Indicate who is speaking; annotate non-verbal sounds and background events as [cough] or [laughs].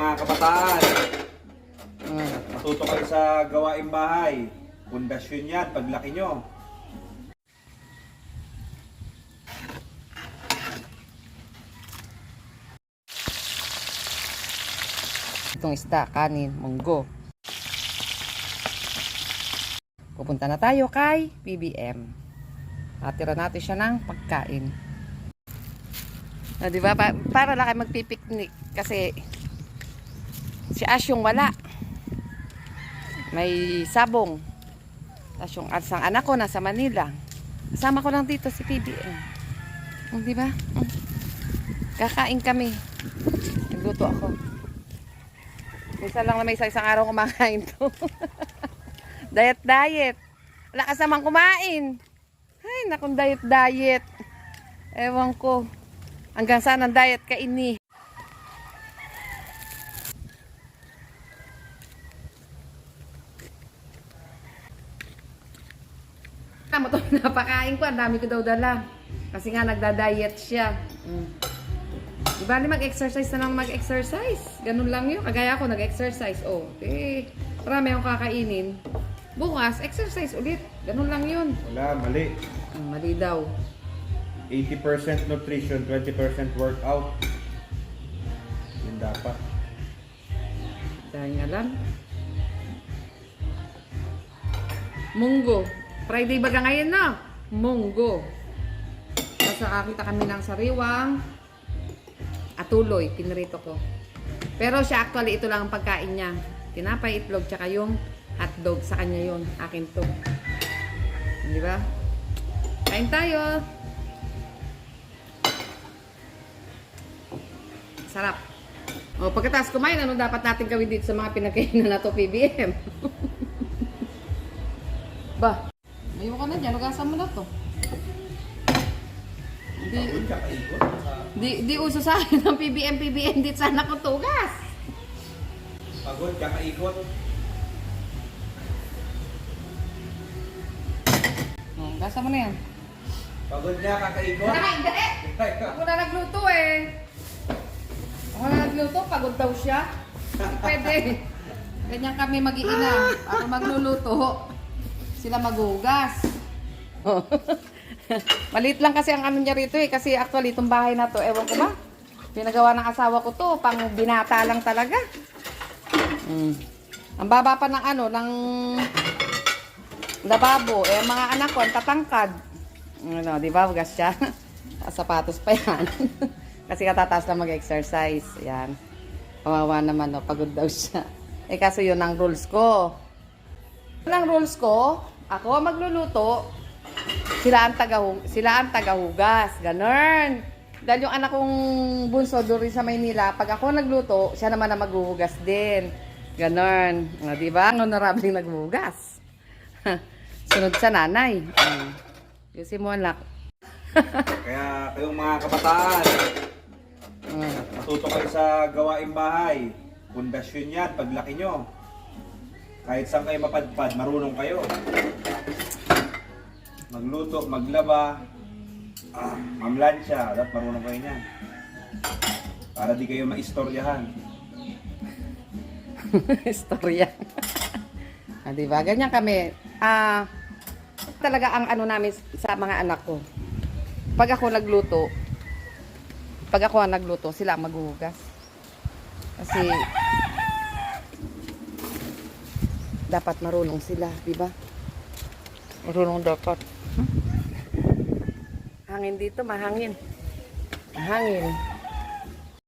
Speaker 1: mga kabataan,
Speaker 2: Mm.
Speaker 1: matuto kayo sa gawaing bahay. Pundasyon yan, paglaki nyo.
Speaker 2: Itong isda, kanin, munggo. Pupunta na tayo kay PBM. Atira natin siya ng pagkain. Ah, di ba? Pa- para lang kayo magpipiknik kasi si Ash yung wala. May sabong. Tapos yung asang anak ko nasa Manila. Kasama ko lang dito si PBM. Oh, di ba? Mm. Kakain kami. Nagluto ako. Minsan lang na may isa-isang araw kumakain to. [laughs] diet, diet. Wala ka samang kumain. Ay, nakong diet, diet. Ewan ko. Hanggang saan ang diet ka ini. Tama to, [laughs] napakain ko. Ang dami ko daw dala. Kasi nga nagda-diet siya. Mm. Di ba mag-exercise na lang mag-exercise? Ganun lang yun. Kagaya ako, nag-exercise. Oh, eh, marami akong kakainin. Bukas, exercise ulit. Ganun lang yun.
Speaker 1: Wala, mali.
Speaker 2: Mm, mali daw.
Speaker 1: 80% nutrition, 20% workout. Yun dapat.
Speaker 2: Dahil nga lang. Munggo. Friday baga ngayon na. Munggo. Nakakita kami ng sariwang atuloy. Pinrito ko. Pero siya actually ito lang ang pagkain niya. Tinapay, itlog, tsaka yung hotdog. Sa kanya yun. Akin to. Di ba? Kain tayo. Sarap. O, pagkatapos kumain, ano dapat natin gawin dito sa mga pinagkainan na to, PBM? [laughs] ba, ayoko na dyan. Ugasan mo na to. Di, di, di uso sa akin ng PBM, PBM. Di sana ko tugas.
Speaker 1: Pagod, kakaikot.
Speaker 2: Hmm, Ugasan mo na yan.
Speaker 1: Pagod niya, kakaikot.
Speaker 2: Ay, hindi! Ako na nagluto eh. Ako na nagluto, pagod daw siya. Pwede. [laughs] Ganyan kami mag-iina. Ako magluluto. Sila maghugas. [laughs] Maliit lang kasi ang ano niya rito eh. Kasi actually itong bahay na to, ewan ko ba? Pinagawa ng asawa ko to, pang binata lang talaga. Mm. Ang baba pa ng ano, ng lababo. Eh, mga anak ko, ang tatangkad. Ano, di ba? Hugas siya. [laughs] Sapatos pa yan. [laughs] Kasi katataas lang mag-exercise. Yan. Kawawa naman, no? pagod daw siya. Eh, kaso yun ang rules ko. Yun ang rules ko. Ako ang magluluto. Sila ang, tagahug sila ang tagahugas. Ganun. Dahil yung anak kong bunso doon sa Maynila, pag ako nagluto, siya naman ang maghuhugas din. Ganon. O, di ba? Ang honorable naghuhugas. [laughs] Sunod sa nanay. Mm. Yusin mo anak. [laughs]
Speaker 1: Kaya kayong mga kabataan,
Speaker 2: Mm.
Speaker 1: matuto kayo sa gawaing bahay. Pundasyon yan, paglaki nyo. Kahit saan kayo mapadpad, marunong kayo. Magluto, maglaba, ah, mamlansya, dapat marunong kayo niyan. Para di kayo maistoryahan. [laughs]
Speaker 2: Istorya. [laughs] ah, di? Ganyan kami. Ah, talaga ang ano namin sa mga anak ko. Pag ako nagluto, pag ako ang nagluto, sila ang maghuhugas. Kasi dapat marunong sila, di ba? Marunong dapat. Hmm? Hangin dito, mahangin. Mahangin.